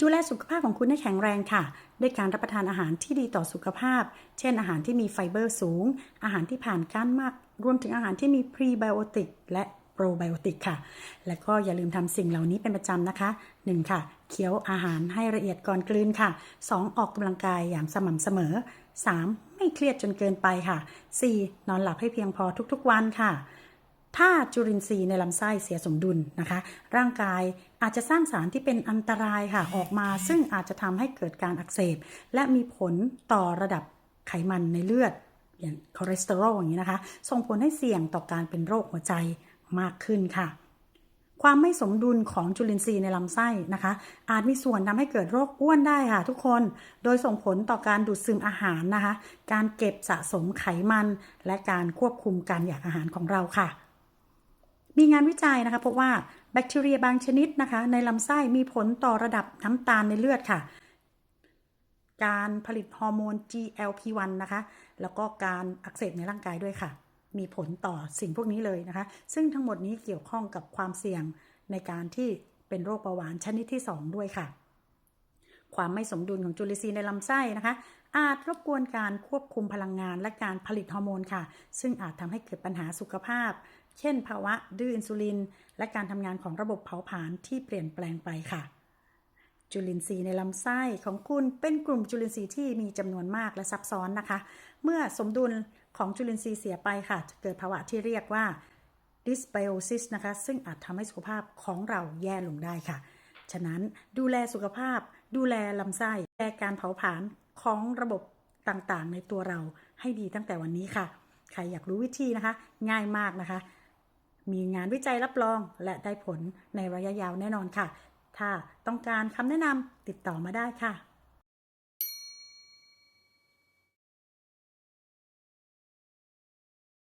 ดูแลสุขภาพของคุณให้แข็งแรงค่ะ ด้วยการรับประทานอาหารที่ดีต่อสุขภาพ เช่นอาหารที่มีไฟเบอร์สูง อาหารที่ผ่านการหมัก รวมถึงอาหารที่มีพรีไบโอติกและโปรไบโอติกค่ะ และก็อย่าลืมทำสิ่งเหล่านี้เป็นประจำนะคะ 1. ค่ะ เคี้ยวอาหารให้ละเอียดก่อนกลืนค่ะ 2. ออกกำลังกายอย่างสม่ำเสมอ 3. ไม่เครียดจนเกินไปค่ะ 4. นอนหลับให้เพียงพอทุกๆวันค่ะ ถ้าจุลินทรีย์ในลำไส้เสียสมดุลนะคะ ร่างกายอาจจะสร้างสารที่เป็นอันตรายค่ะออกมา ซึ่งอาจจะทำให้เกิดการอักเสบ และมีผลต่อระดับไขมันในเลือด อย่างคอเลสเตอรอลอย่างนี้นะคะ ส่งผลให้เสี่ยงต่อการเป็นโรคหัวใจมากขึ้นค่ะ ความไม่สมดุลของจุลินทรีย์ในลำไส้นะคะ อาจมีส่วนทำให้เกิดโรคอ้วนได้ค่ะทุกคน โดยส่งผลต่อการดูดซึมอาหารนะคะ การเก็บสะสมไขมัน และการควบคุมการอยากอาหารของเราค่ะ มีงานวิจัยนะคะพบว่าแบคทีเรียบางชนิดนะคะ ในลำไส้มีผลต่อระดับน้ำตาลในเลือดค่ะ การผลิตฮอร์โมน GLP-1 นะคะ แล้วก็การอักเสบในร่างกายด้วยค่ะ มีผลต่อสิ่งพวกนี้เลยนะคะ ซึ่งทั้งหมดนี้เกี่ยวข้องกับความเสี่ยงในการที่เป็นโรคเบาหวานชนิดที่ 2 ด้วยค่ะ ความไม่สมดุลของจุลินทรีย์ในลำไส้นะคะ อาจรบกวนการควบคุมพลังงานและการผลิตฮอร์โมนค่ะ ซึ่งอาจทำให้เกิดปัญหาสุขภาพ เช่น ภาวะดื้ออินซูลิน และการทำงานของระบบเผาผลาญที่เปลี่ยนแปลงไปค่ะ จุลินทรีย์ในลำไส้ของคุณเป็นกลุ่มจุลินทรีย์ที่มีจำนวนมากและซับซ้อนนะคะ เมื่อสมดุลของจุลินทรีย์เสียไปค่ะ จะเกิดภาวะที่เรียกว่า dysbiosis นะคะ ซึ่งอาจทำให้สุขภาพของเราแย่ลงได้ค่ะ ฉะนั้นดูแลสุขภาพ ดูแลลำไส้ ดูแลการเผาผลาญ ของระบบต่างๆ ในตัวเราให้ดีตั้งแต่วันนี้ค่ะ ใครอยากรู้วิธีนะคะ ง่ายมากนะคะ มีงานวิจัยรับรองและได้ผลในระยะยาวแน่นอนค่ะ ถ้าต้องการคำแนะนำติดต่อมาได้ค่ะ